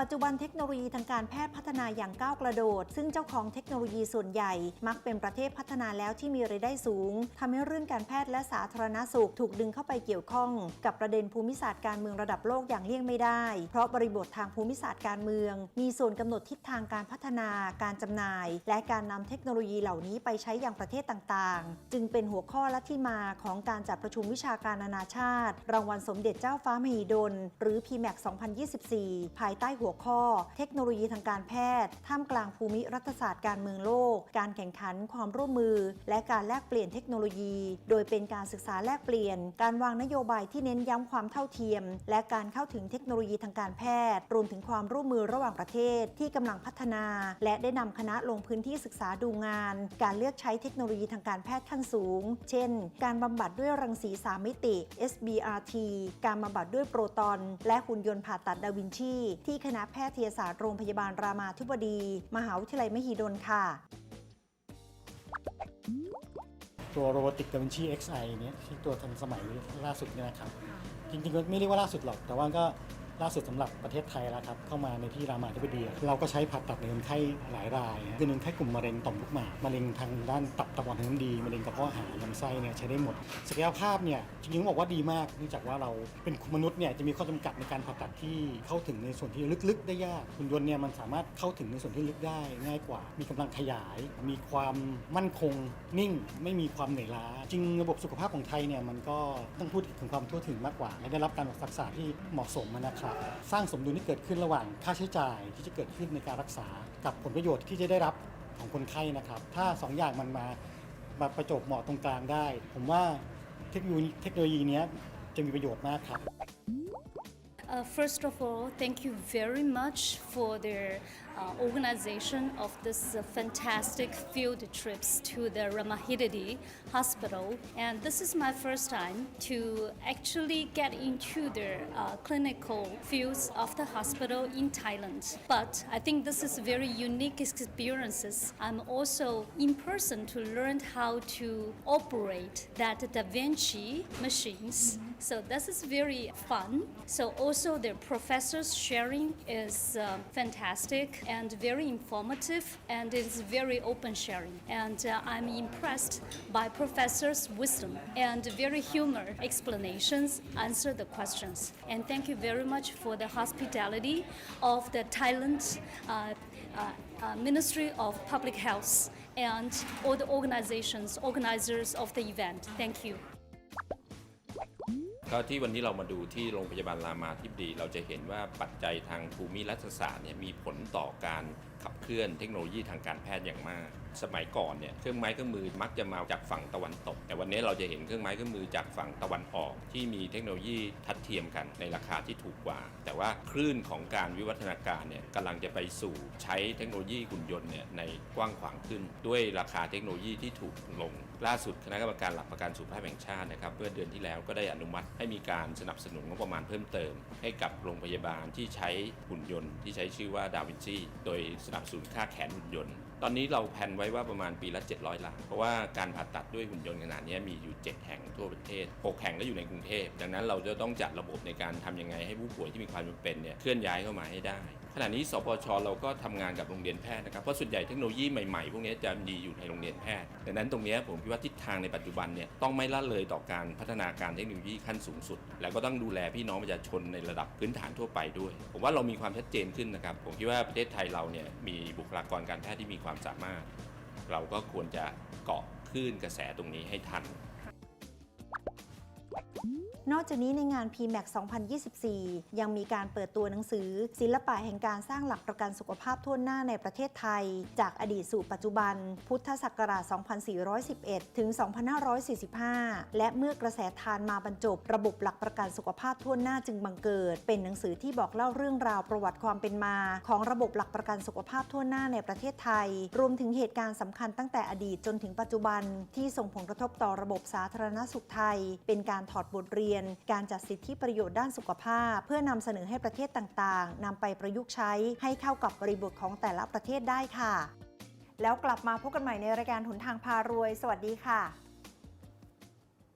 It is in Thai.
ปัจจุบันเทคโนโลยีทางการแพทย์พัฒนาอย่างก้าวกระโดด ซึ่งเจ้าของเทคโนโลยีส่วนใหญ่ มักเป็นประเทศพัฒนาแล้วที่มีรายได้สูงทำให้เรื่องการแพทย์และสาธารณสุขถูกดึงเข้าไปเกี่ยวข้อง กับประเด็นภูมิศาสตร์การเมืองระดับโลกอย่างเลี่ยงไม่ได้ เพราะบริบททางภูมิศาสตร์การเมือง มีส่วนกำหนดทิศทางการพัฒนา การจำหน่าย และการนำเทคโนโลยีเหล่านี้ไปใช้อย่างประเทศต่างๆ จึงเป็นหัวข้อและที่มาของการจัดประชุมวิชาการนานาชาติ รางวัลสมเด็จเจ้าฟ้ามหิดล หรือ PMAC 2024 ภายใต้หัวัวข้อ เทคโนโลยีทางการแพทย์ ท่ามกลางภูมิรัฐศาสตร์การเมืองโลก การแข่งขันความร่วมมือ และการแลกเปลี่ยนเทคโนโลยี โดยเป็นการศึกษาแลกเปลี่ยน การวางนโยบายที่เน้นย้ำความเท่าเทียม และการเข้าถึงเทคโนโลยีทางการแพทย์ รวมถึงความร่วมมือระหว่างประเทศที่กำลังพัฒนา และได้นำคณะลงพื้นที่ศึกษาดูงาน การเลือกใช้เทคโนโลยีทางการแพทย์ขั้นสูง เช่น การบำบัดด้วยรังสี3มิติ SBRT การบำบัดด้วยโปรตอน และหุ่นยนต์ผ่าตัดดาวินชีที่คณะแพทยศาสตร์โรงพยาบาลรามาธิบดี มหาวิทยาลัยมหิดลค่ะ ตัว Robotic Da Vinci XI เนี่ยที่ตัวทันสมัยล่าสุดเนี่ยนะครับ จริงๆก็ไม่เรียกว่าล่าสุดหรอก แต่ว่าก็ ล่าสุดสำหรับประเทศไทยแล้วครับเข้ามาในที่รามาธิบดีเราก็ใช้ผ่าตัดในคนไข้หลายรายนะคือคนไข้กลุ่มมะเร็งต่อมลูกหมากมะเร็งทางด้านตับตะวันทางน้ำดีมะเร็งกระเพาะอาหารลำไส้เนี่ยใช้ได้หมดศักยภาพเนี่ยจริงๆบอกว่าดีมากเนื่องจากว่าเราเป็นมนุษย์เนี่ยจะมีข้อจำกัดในการผ่าตัดที่เข้าถึงในส่วนที่ลึกๆ ได้ยากหุ่นยนต์เนี่ยมันสามารถเข้าถึงในส่วนที่ลึกได้ง่ายกว่า มีกำลังขยาย มีความมั่นคงนิ่ง ไม่มีความเหนื่อยล้า จริงระบบสุขภาพของไทยเนี่ยมันก็ต้องพูดถึงความทั่วถึงมากกว่าและได้รับการรักษาที่เหมาะสมนะครับสร้างสมดุลที่เกิดขึ้นระหว่างค่าใช้จ่ายที่จะเกิดขึ้นในการรักษากับผลประโยชน์ที่จะได้รับของคนไข้นะครับ ถ้าสองอย่างมันมามาประจบเหมาะตรงกลางได้ ผมว่าเทคโนโลยีเทคโนโลยีนี้จะมีประโยชน์มากครับ Uh, first of all, thank you very much for the uh, organization of this uh, fantastic field trips to the Ramahidadi Hospital. And this is my first time to actually get into the uh, clinical fields of the hospital in Thailand. But I think this is very unique experiences. I'm also in person to learn how to operate that Da Vinci machines. So this is very fun. So also the professors sharing is uh, fantastic and very informative and it's very open sharing. And uh, I'm impressed by professors' wisdom and very humor explanations answer the questions. And thank you very much for the hospitality of the Thailand uh, uh, uh, Ministry of Public Health and all the organizations, organizers of the event. Thank you. ก็ที่วันนี้เรามาดูที่โรงพยาบาลรามาธิบดี เราจะเห็นว่าปัจจัยทางภูมิรัฐศาสตร์เนี่ยมีผลต่อการขับเคลื่อนเทคโนโลยีทางการแพทย์อย่างมาก สมัยก่อนเนี่ยเครื่องไม้เครื่องมือมักจะมาจากฝั่งตะวันตก แต่วันนี้เราจะเห็นเครื่องไม้เครื่องมือจากฝั่งตะวันออก ที่มีเทคโนโลยีทัดเทียมกันในราคาที่ถูกกว่า แต่ว่าคลื่นของการวิวัฒนาการเนี่ยกำลังจะไปสู่ใช้เทคโนโลยีหุ่นยนต์เนี่ยในกว้างขวางขึ้น ด้วยราคาเทคโนโลยีที่ถูกลง ล่าสุดคณะกรรมการหลักประกันสุขภาพแห่งชาตินะครับเมื่อเดือนที่แล้วก็ได้อนุมัติให้มีการสนับสนุนงบประมาณเพิ่มเติม ให้กับโรงพยาบาลที่ใช้หุ่นยนต์ ที่ใช้ชื่อว่าดาวินซีโดยสนับสนุนค่าแขนหุ่นยนต์ตอนนี้เราแผนไว้ว่าประมาณปีละ 700ล้านเพราะว่าการผ่าตัดด้วยหุ่นยนต์ขนาดนี้มีอยู่ 7 แห่งทั่วประเทศ 6 แห่งก็อยู่ในกรุงเทพ ดังนั้นเราจะต้องจัดระบบในการทำยังไงให้ผู้ป่วยที่มีความจำเป็นเนี่ยเคลื่อนย้ายเข้ามาให้ได้ ขณะนี้สปชเราก็ทำงานกับโรงเรียนแพทย์นะครับ เพราะส่วนใหญ่เทคโนโลยีใหม่ๆ พวกนี้จะมีอยู่ในโรงเรียนแพทย์ ดังนั้นตรงนี้ผมคิดว่าทิศทางในปัจจุบันเนี่ยต้องไม่ละเลยต่อการพัฒนาการเทคโนโลยีขั้นสูงสุด แล้วก็ต้องดูแลพี่น้องประชาชนในระดับพื้นฐานทั่วไปด้วย ผมว่าเรามีความชัดเจนขึ้นนะครับ ผมคิดว่าประเทศไทยเราเนี่ยมีบุคลากรการแพทย์ที่มีความสามารถ เราก็ควรจะเกาะคลื่นกระแสตรงนี้ให้ทัน นอกจากนี้ในงาน PMAC 2024 ยังมีการเปิดตัวหนังสือ ศิลปะแห่งการสร้างหลักประกันสุขภาพทั่วหน้าในประเทศไทย จากอดีตสู่ปัจจุบัน พุทธศักราช 2411 ถึง 2545 และเมื่อกระแสทานมาบรรจบ ระบบหลักประกันสุขภาพทั่วหน้าจึงบังเกิด เป็นหนังสือที่บอกเล่าเรื่องราวประวัติความเป็นมา ของระบบหลักประกันสุขภาพทั่วหน้าในประเทศไทย รวมถึงเหตุการณ์สำคัญตั้งแต่อดีตจนถึงปัจจุบัน ที่ส่งผลกระทบต่อระบบสาธารณสุขไทย เป็นการถอดบทเรียน การจัดสิทธิประโยชน์ด้านสุขภาพ เพื่อนำเสนอให้ประเทศต่างๆนำไปประยุกต์ใช้ให้เข้ากับบริบทของแต่ละประเทศได้ค่ะ แล้วกลับมาพบกันใหม่ในรายการหนทางพารวย สวัสดีค่ะ